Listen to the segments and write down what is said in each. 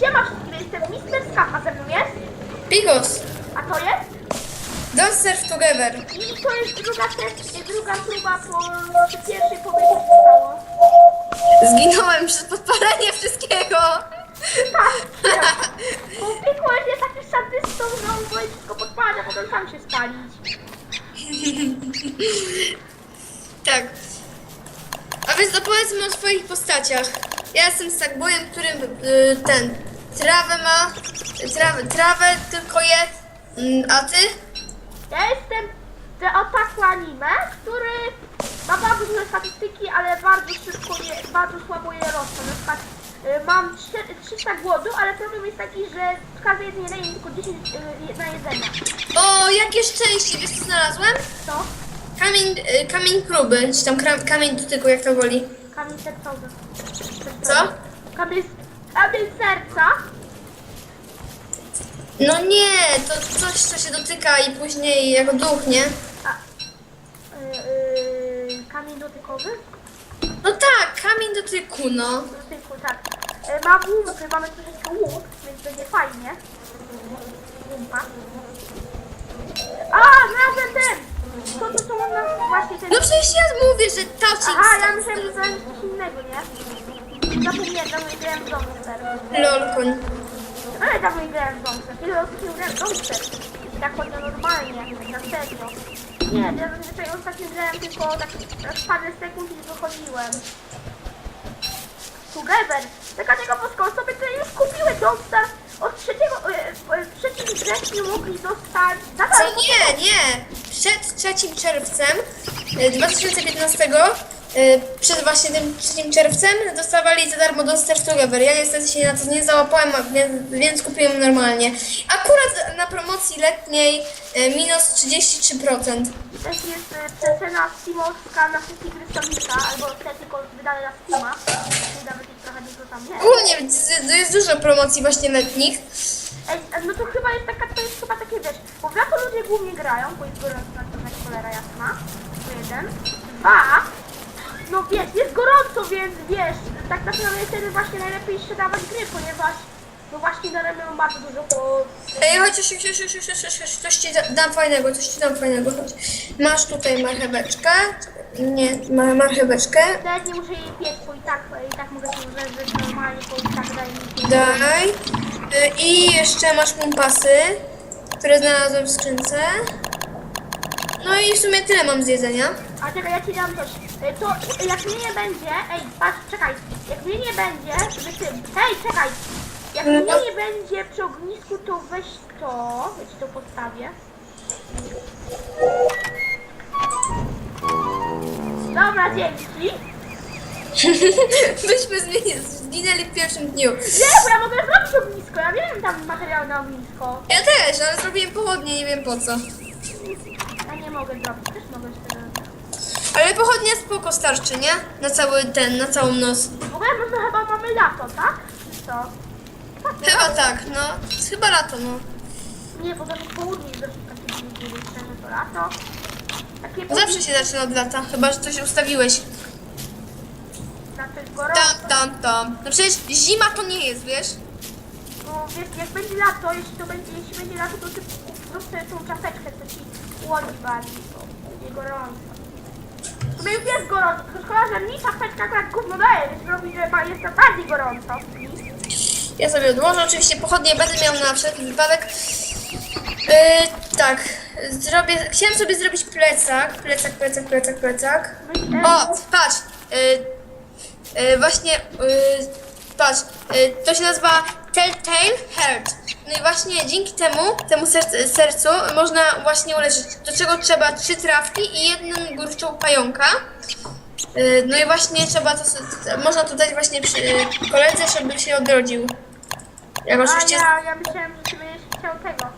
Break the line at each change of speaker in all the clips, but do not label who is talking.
Siema wszystkim, jestem Mister Skapa, ze mną jest?
Bigos,
A to jest?
don't surf together.
I to jest druga, te, druga próba po pierwszej pobytu zostało.
Zginąłem przez podpalenie wszystkiego.
Bo Mikołaj jest taki sadystą, że on woli wszystko podpalać, a potem sam się spalić.
Tak. A więc opowiedzmy o swoich postaciach. Ja jestem Sackboyem, który y, ten trawę ma, trawę, trawę tylko je. Mm, A ty?
Ja jestem The Otaku Anime, który ma bardzo duże statystyki, ale bardzo szybko je, bardzo słabo je rosną. Na przykład y, mam 4, 300 głodu, ale problem jest taki, że każde jedzenie daje mi tylko 10 y, na jedzenia.
O, jakie szczęście, wiesz co znalazłem?
Co?
Kamień, y, kamień próby, czy tam kra- kamień dotyku, jak to woli.
Kamień sercowy.
Co?
Kamień, kamień serca.
No nie, to coś, co się dotyka i później jako duch, nie?
A, y, y, kamień dotykowy?
No tak, kamień dotyku, no.
Dotyku, tak. Y, mam łupy, mamy troszeczkę łup, więc będzie fajnie. Łumpa. A, znalazłem ten! To, to, co można właśnie ten...
No przecież ja mówię, że touching
Aha, ja myślałem, że to jest coś innego, nie? Zapomniałem, dawno nie grałem w Domster.
Lol, koń.
Ale dawno nie grałem w Domster. Ile osób nie grałem w Domster? I tak chodzi normalnie, na serio. Nie, ja zazwyczaj ostatnio grałem tylko tak z parę sekund i wychodziłem. Together. Taka tego polską osoby, które już kupiły Domstar od trzeciego, e, e, w trzecim wrześniu mogli dostać za
Co
darmo.
nie, nie. Przed 3 czerwcem e, 2015, e, przed właśnie tym 3 czerwcem dostawali za darmo do Star Together. Ja niestety się na to nie załapałem, więc, więc kupiłem normalnie. Akurat na promocji letniej e, minus 33%.
Też jest e, przecena Steamowska na wszystkie gry albo te tylko wydane na Steama. Czyli nawet ich trochę dużo tam jest.
Ogólnie z- jest dużo promocji właśnie letnich.
Ej, no to chyba jest taka, to jest chyba takie, wiesz, bo w lato ludzie głównie grają, bo jest gorąco na cholera jasna, to jeden. Dwa, no wiesz, jest gorąco, więc wiesz, tak naprawdę wtedy właśnie najlepiej sprzedawać gry, ponieważ no właśnie dają bardzo dużo po...
Ej, chodź, chodź, chodź, chodź, chodź, chodź, chodź, coś ci da- dam fajnego, coś ci dam fajnego, chodź. Masz tutaj marcheweczkę, nie, ma, marcheweczkę,
Nawet nie muszę jej piec, bo i tak, i tak mogę się użyć normalnie, bo i tak daje mi
daj. Y, I jeszcze masz kompasy, które znalazłem w skrzynce. No i w sumie tyle mam z jedzenia.
A czekaj, ja ci dam coś. E, To jak mnie nie będzie, ej, patrz, czekaj, jak mnie nie będzie, że ty, hej, czekaj, jak mnie nie będzie przy ognisku, to weź to, ja ci to postawię. Dobra, dzięki.
Byśmy zmieni- zginęli w pierwszym dniu.
Nie, bo ja mogę zrobić ognisko, ja wiem tam materiał na ognisko.
Ja też, ale zrobiłem pochodnie, nie wiem po co.
Ja nie mogę zrobić, też mogę wtedy.
Ale pochodnia spoko starczy, nie? Na cały ten, na całą noc.
W ogóle my to chyba mamy lato, tak? Czy co? Tak,
Chyba tak, no. Chyba lato, no.
Nie, bo to południe, to jest takie dziwne, szczerze, to lato. Takie
Zawsze się zaczyna od lata, chyba że coś ustawiłeś.
Gorąco.
Tam, tam, tam. No przecież zima to nie jest, wiesz?
No wiesz, jak będzie lato, jeśli to będzie, jeśli będzie lato, to ty kup po prostu tą czapeczkę, co ci chłodzi bardziej, bo będzie gorąco. Sumie już jest gorąco, tylko szkoda, że mi czapeczka akurat gówno daje, więc robi, że ma, jest to bardziej gorąco.
Ja sobie odłożę, oczywiście pochodnie będę miał na wszelki wypadek. Yy, tak, zrobię, chciałem sobie zrobić plecak, plecak, plecak, plecak, plecak.
Myślę,
O, patrz, yy, yy, właśnie, yy, patrz, yy, to się nazywa Telltale Heart. No i właśnie dzięki temu, temu serc- sercu można właśnie uleczyć, do czego trzeba trzy trawki i jedną górczą pająka. Yy, No i właśnie trzeba to, można to dać właśnie przy yy, koledze, żeby się odrodził. Jak
a
oczywiście.
ja, ja myślałem, że ty będziesz chciał tego.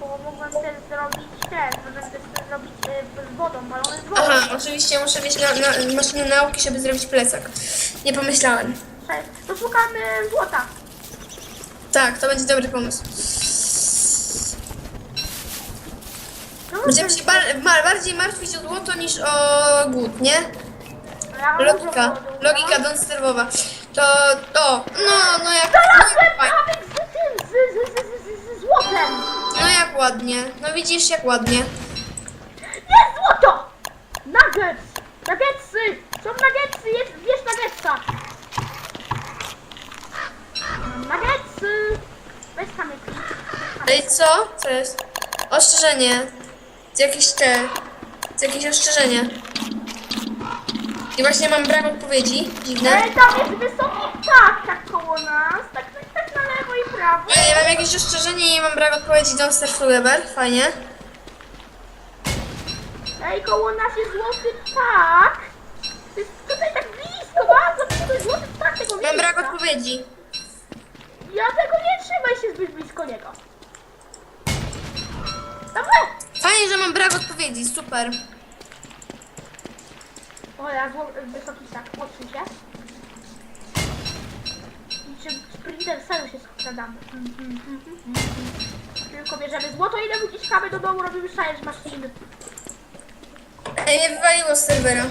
Bo mogłem też zrobić ten, możemy też zrobić e, z wodą, balony z wodą.
Aha, oczywiście muszę mieć na, na, maszynę nauki, żeby zrobić plecak. Nie pomyślałem.
To szukamy złota.
Tak, to będzie dobry pomysł.
No,
Będziemy się bar bardziej martwić o złoto niż o głód, nie? Logika, logika donsterwowa. To, to, no, no jak,
Znalazłem no,
jak-
kamyk z tym, z, z, z, z, z, z złotem!
no jak ładnie. No widzisz, jak ładnie.
Jest złoto! Nuggets! Nuggetsy! Są nuggetsy, jest, wiesz nuggetsa! Nuggets! Weź kamyki.
Ej, co? Co jest? Ostrzeżenie. To jakieś te... To jakieś ostrzeżenie. I właśnie mam brak odpowiedzi. Dziwne.
Ej, tam jest wysoki ptak tak koło nas. Tak, tak, tak na lewo i prawo.
Ja mam jakieś ostrzeżenie i mam brak odpowiedzi Start Forever. Fajnie.
Ej, koło nas jest złoty ptak. To jest tutaj tak blisko, bardzo blisko. To jest złoty ptak tego
Mam brak
miejsca.
odpowiedzi.
Ja tego nie trzymaj się zbyt blisko niego. Dobra!
Fajnie, że mam brak odpowiedzi. Super.
O, ja zło, wysoki stak, odsuń się. Niczym sprinter serio się skradamy. Mhm, mhm, mhm, mhm. Tylko bierzemy złoto, ile wyciskamy do domu, robimy z maszyny.
Ej, mnie wywaliło z serwera.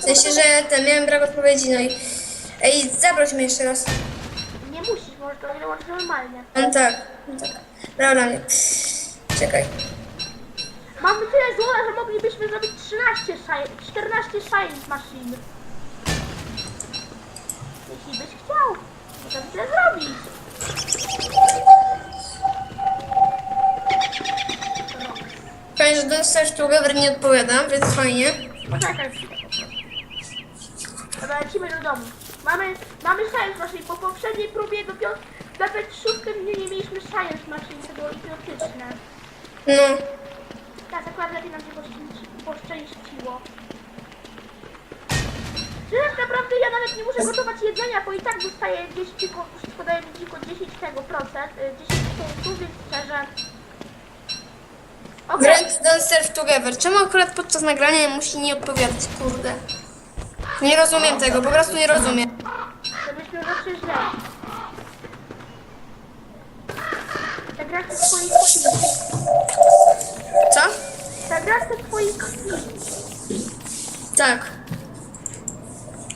W sensie, że ten, miałem brak odpowiedzi, no i... Ej, zaproś mnie jeszcze raz.
To dołączyć normalnie.
No tak, no tak. Dobra, nie. Czekaj.
Mamy tyle złota, że moglibyśmy zrobić 13 szajer, 14 szajer z maszyn. Jeśli byś chciał, możemy tyle zrobić.
Fajnie, że Start Forever nie odpowiadam, więc fajnie.
Poczekaj chwilę. Dobra, lecimy do domu. Mamy, mamy science machine. Po poprzedniej próbie do piąt... Nawet w szóstym dniu nie mieliśmy science machine, to było idiotyczne.
No.
Teraz akurat lepiej nam się poszczęści- poszczęściło. Że tak naprawdę ja nawet nie muszę gotować jedzenia, bo i tak dostaję gdzieś tylko, wszystko daje mi tylko 10 tego procent, y, 10 punktów, więc szczerze... Okej,
Don't Start Together. Czemu akurat podczas nagrania musi nie odpowiadać? Kurde. Nie rozumiem tego, po prostu nie rozumiem.
żebyśmy zawsze źle. Ta gra chce twojej krwi.
Co?
Ta gra chce twojej krwi.
Tak.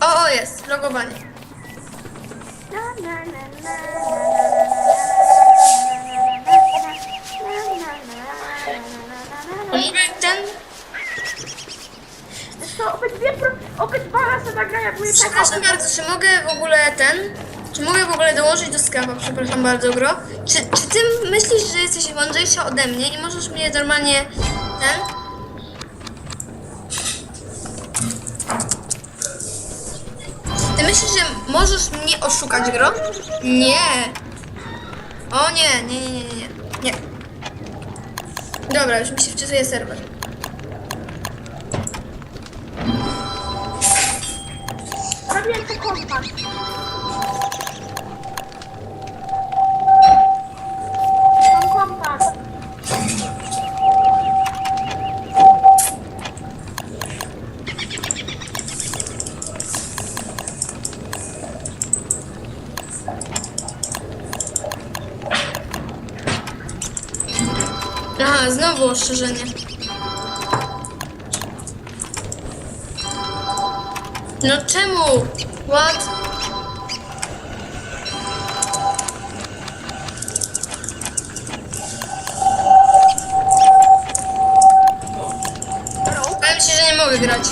O, o, jest. Logowanie.
Na, na, na, na. To obydwie, pro- obydwa nasze nagrania były tak
Przepraszam bardzo, czy mogę w ogóle ten... Czy mogę w ogóle dołączyć do sklepu? Przepraszam bardzo, Gro. Czy, czy ty myślisz, że jesteś mądrzejsza ode mnie i możesz mnie normalnie ten... Ty myślisz, że możesz mnie oszukać, Gro? Nie. O nie, nie, nie, nie, nie, nie. nie. Dobra, już mi się wczytuje serwer.
Kompas. Mam kompas.
Aha, znowu ostrzeżenie. No czemu? What? Powiem ci, że nie mogę grać.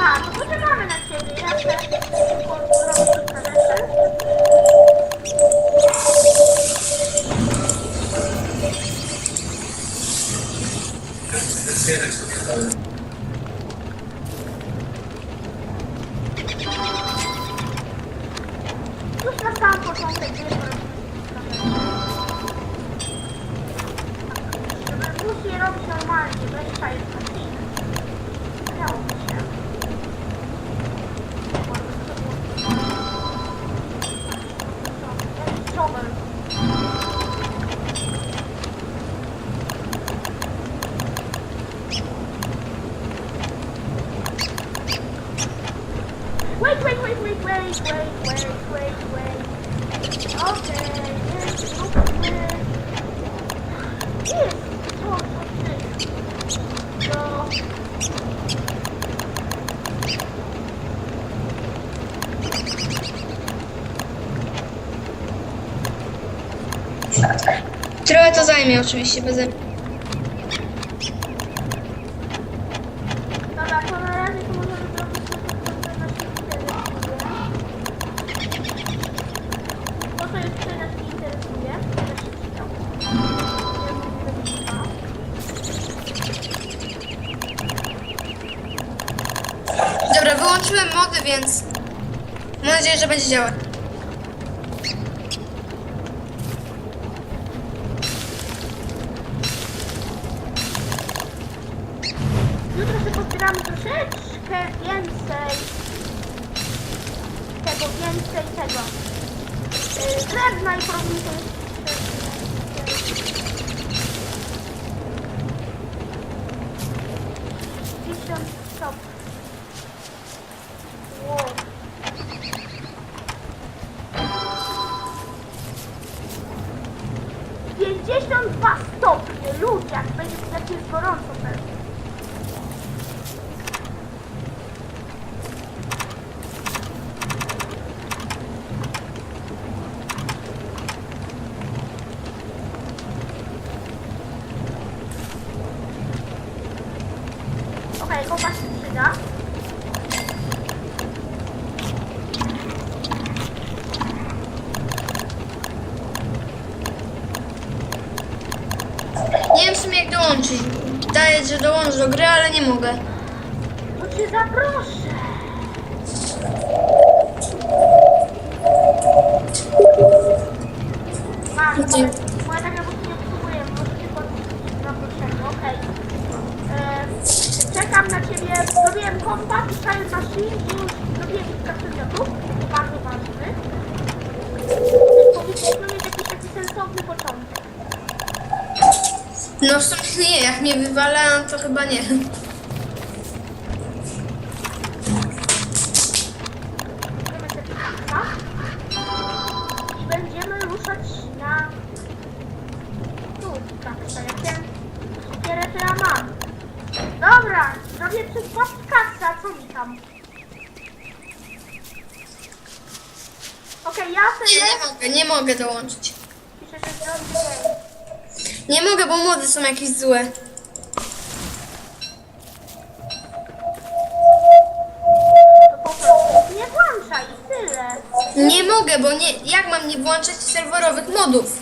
A, to poczekamy na ciebie. Ja
Trochę to zajmie oczywiście, bez
Dobra, to na razie to możemy zrobić to, co nas interesuje. To, co jeszcze nas nie interesuje, to się czytał.
Wyłączyłem mody, więc mam nadzieję, że będzie działać.
Jutro sobie pozbieramy troszeczkę więcej tego, więcej tego. Yy, drewna i porobimy 50 stopni. Wow. Pięćdziesiąt dwa stopnie, ludzie, jak będzie jak jest gorąco pewnie. Okej, kompas się przyda.
Nie wiem w sumie jak dołączyć. Daję, że dołączę do gry, ale nie mogę.
To cię zaproszę. Masz,
Gdzie?
moja taka nie potrzebuję, może się podpisać zaproszenie, okej. E, Czekam na ciebie, zrobiłem kompas, Child Machine i już zrobiłem kilka przedmiotów, bardzo ważny.
No w sumie nie, jak mnie wywala, to chyba nie.
Będziemy sobie kaksa i będziemy ruszać na tu kaksa. Jak ten siekierę to ja mam. Dobra, zrobię przez kaksa, co mi tam? Okej, ja
Nie,
sobie
nie mogę, nie mogę dołączyć.
piszę, że zrobię
Nie mogę, bo mody są jakieś złe.
to po prostu nie włączaj i tyle.
Nie mogę, bo nie. Jak mam nie włączać serwerowych modów?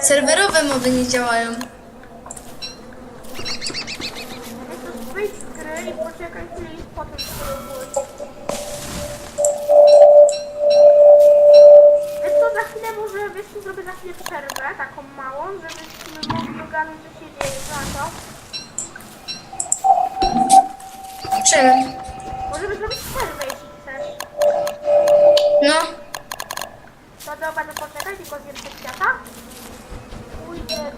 Serwerowe mody nie działają.
Wyjść z gry i poczekaj chwilę i potem spróbuj. Za chwilę może, co, zrobię za chwilę przerwę, taką małą, żebyśmy mogli ogarnąć co się dzieje, za to.
Czemu?
Możemy zrobić przerwę, jeśli chcesz.
No,
To dobra, to poczekaj, tylko zjem te kwiata. Pójdę...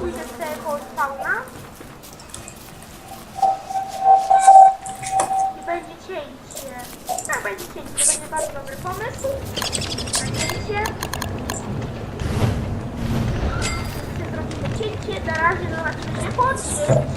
Pójdę z tego spawna. I będzie cięcie. Tak, będzie cięcie. To będzie bardzo dobry pomysł. Na cięcie. Zrobimy cięcie. Na razie zobaczymy po cięciu.